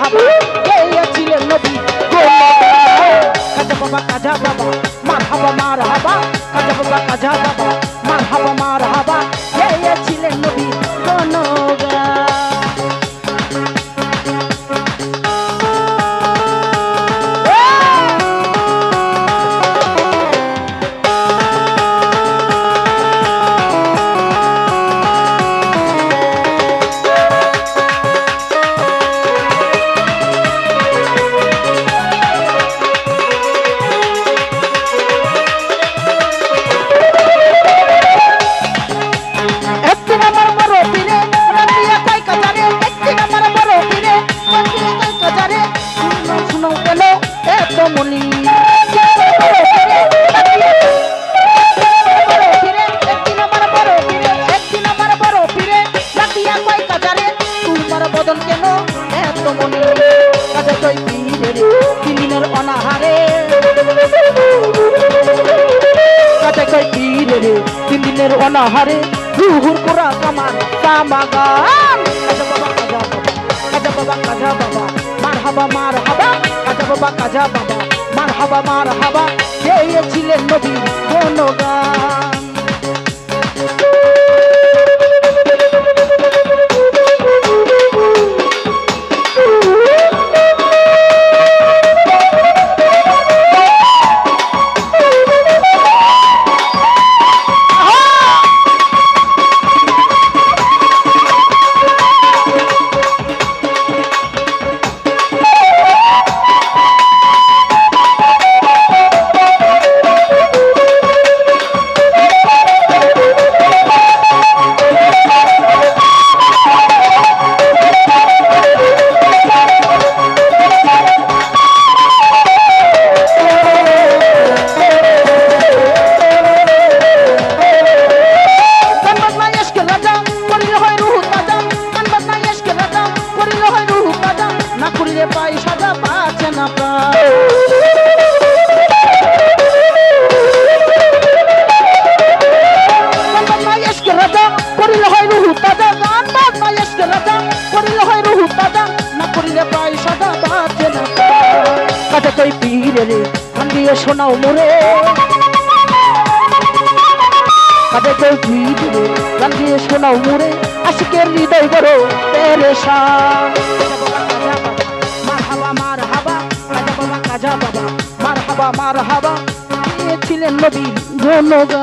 হাবা গেয়েছিলেন নবী। কাজা বাবা কাজা বাবা মার হাবা মার হাবা কাজা বাবা কাজা বাবা মার হাবা মার হাবা মনি কাজে কই পীরে রে তিন দিনের অনাহারে। কাজে কই পীরে রে তিন দিনের অনাহারে। রুহুর পুরা কামান কামাগান কাজা বাবা কাজা বাবা কাজা বাবা মার হাবা মার হাবা। কাজা বাবা কাজা বাবা। মার হাবা মার হাবা। গেয়েছিলেন নবী কোন গান? তাজা না করিলে পাই সাজা পাচ্ছে না। কাজে কই পীরে রে গান দিয়ে শোনাও মোরে কাজে কেউ ভিড়ে গান দিয়ে শোনাও মোরে আশিকের হৃদয় বড় পেরেশান। মার হাবা মার হাবা কাজা বাবা কাজা বাবা মার হাবা মার হাবা ছিলেন নবী বুকালটা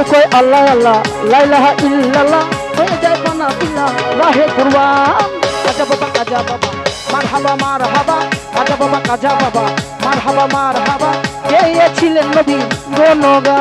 যে কয় আল্লাহ আল্লাহ লাইলাহা ইল্লাল্লাহ, হয়ে যায় বানা বিল্লাহ রাহে কুরবান। কাজা বাবা কাজা বাবা, মারহাবা মারহাবা কাজা বাবা কাজা বাবা, মারহাবা মারহাবা, কে ছিলেন নবী গণগা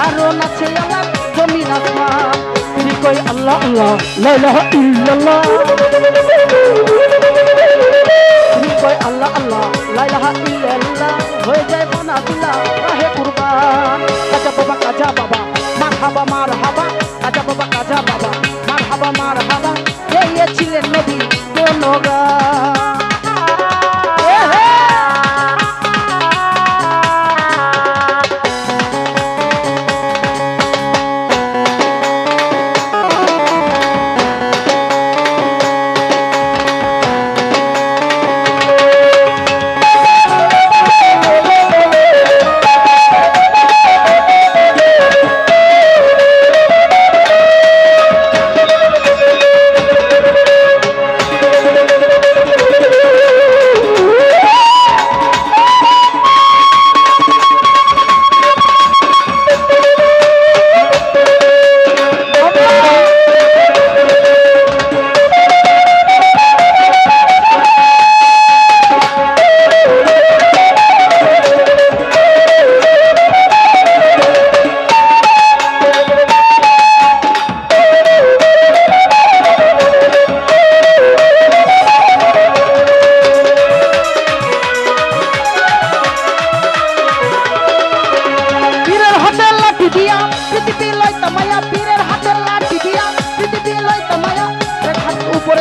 কারণ আছে আমার জমিন আসমান। তিনি কই আল্লাহ আল্লাহ লাইলাহ ইল্লাল্লাহ। তিনি কই আল্লাহ আল্লাহ লাইলাহ ইল্লাল্লাহ। হয়ে যায় বানা দিলা রাহে কুরবান। কাজা বাবা কাজা বাবা মার হাবা মার হাবা কাজা বাবা কাজা বাবা মার হাবা মার হাবা এই ছিলেন নবী কোন গা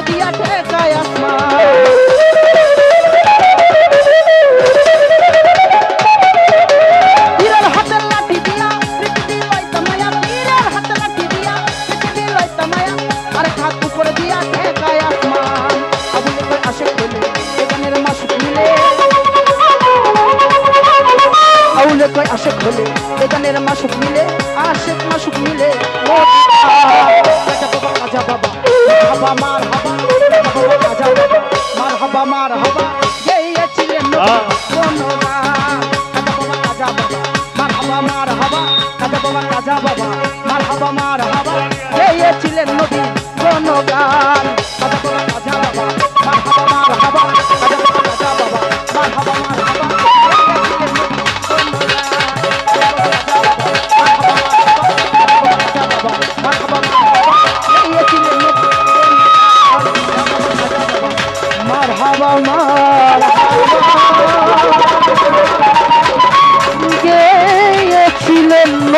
India Gay, a chillen